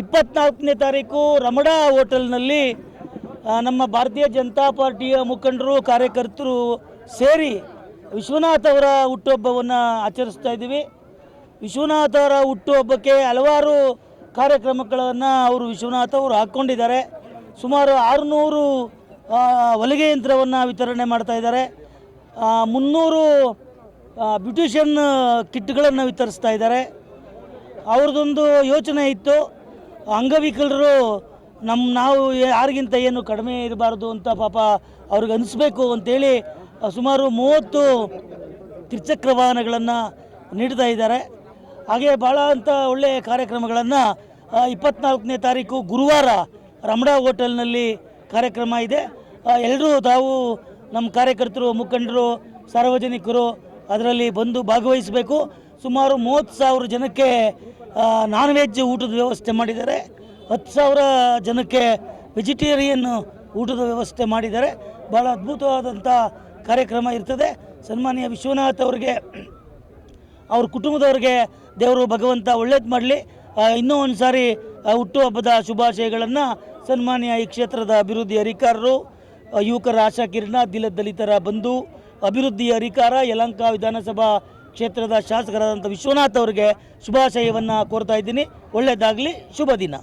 ಇಪ್ಪತ್ನಾಲ್ಕನೇ ತಾರೀಕು ರಮಡಾ ಹೋಟೆಲ್ನಲ್ಲಿ ನಮ್ಮ ಭಾರತೀಯ ಜನತಾ ಪಾರ್ಟಿಯ ಮುಖಂಡರು, ಕಾರ್ಯಕರ್ತರು ಸೇರಿ ವಿಶ್ವನಾಥ್ ಅವರ ಹುಟ್ಟುಹಬ್ಬವನ್ನು ಆಚರಿಸ್ತಾ ಇದ್ದೀವಿ. ವಿಶ್ವನಾಥ್ ಅವರ ಹುಟ್ಟುಹಬ್ಬಕ್ಕೆ ಹಲವಾರು ಕಾರ್ಯಕ್ರಮಗಳನ್ನು ಅವರು ವಿಶ್ವನಾಥ್ ಅವರು ಹಾಕ್ಕೊಂಡಿದ್ದಾರೆ. ಸುಮಾರು ಆರುನೂರು ಹೊಲಿಗೆ ಯಂತ್ರವನ್ನು ವಿತರಣೆ ಮಾಡ್ತಾ ಇದ್ದಾರೆ. ಮುನ್ನೂರು ಬ್ಯೂಟಿಷಿಯನ್ ಕಿಟ್ಗಳನ್ನು ವಿತರಿಸ್ತಾ ಇದ್ದಾರೆ. ಅವ್ರದ್ದೊಂದು ಯೋಚನೆ ಇತ್ತು. ಅಂಗವಿಕಲರು ನಮ್ಮ ನಾವು ಯಾರಿಗಿಂತ ಏನು ಕಡಿಮೆ ಇರಬಾರ್ದು ಅಂತ ಪಾಪ ಅವ್ರಿಗೆ ಅನಿಸ್ಬೇಕು ಅಂತೇಳಿ ಸುಮಾರು ಮೂವತ್ತು ತ್ರಿಚಕ್ರ ವಾಹನಗಳನ್ನು ನೀಡ್ತಾ ಇದ್ದಾರೆ. ಹಾಗೆ ಭಾಳ ಅಂತ ಒಳ್ಳೆಯ ಕಾರ್ಯಕ್ರಮಗಳನ್ನು ಇಪ್ಪತ್ನಾಲ್ಕನೇ ತಾರೀಕು ಗುರುವಾರ ರಮಡಾ ಹೋಟೆಲ್ನಲ್ಲಿ ಕಾರ್ಯಕ್ರಮ ಇದೆ. ಎಲ್ಲರೂ ತಾವು ನಮ್ಮ ಕಾರ್ಯಕರ್ತರು, ಮುಖಂಡರು, ಸಾರ್ವಜನಿಕರು ಅದರಲ್ಲಿ ಬಂದು ಭಾಗವಹಿಸಬೇಕು. ಸುಮಾರು ಮೂವತ್ತು ಸಾವಿರ ಜನಕ್ಕೆ ನಾನ್ ವೆಜ್ ಊಟದ ವ್ಯವಸ್ಥೆ ಮಾಡಿದ್ದಾರೆ. ಹತ್ತು ಸಾವಿರ ಜನಕ್ಕೆ ವೆಜಿಟೇರಿಯನ್ ಊಟದ ವ್ಯವಸ್ಥೆ ಮಾಡಿದ್ದಾರೆ. ಭಾಳ ಅದ್ಭುತವಾದಂಥ ಕಾರ್ಯಕ್ರಮ ಇರ್ತದೆ. ಸನ್ಮಾನ್ಯ ವಿಶ್ವನಾಥ್ ಅವರಿಗೆ, ಅವ್ರ ಕುಟುಂಬದವ್ರಿಗೆ ದೇವರು ಭಗವಂತ ಒಳ್ಳೇದು ಮಾಡಲಿ. ಇನ್ನೂ ಒಂದು ಸಾರಿ ಹುಟ್ಟುಹಬ್ಬದ ಶುಭಾಶಯಗಳನ್ನು ಸನ್ಮಾನ್ಯ ಈ ಕ್ಷೇತ್ರದ ಅಭಿವೃದ್ಧಿ ಅಧಿಕಾರರು ಯುವಕರ ಆಶಾ ಕಿರಣ, ದಿಲ ದಲಿತರ ಬಂಧು, ಅಭಿವೃದ್ಧಿ ಅಧಿಕಾರ, ಯಲಂಕ ವಿಧಾನಸಭಾ ಕ್ಷೇತ್ರದ ಶಾಸಕರಾದಂಥ ವಿಶ್ವನಾಥ್ ಅವರಿಗೆ ಶುಭಾಶಯವನ್ನು ಕೋರ್ತಾ ಇದ್ದೀನಿ. ಒಳ್ಳೆಯದಾಗಲಿ ಶುಭ ದಿನ.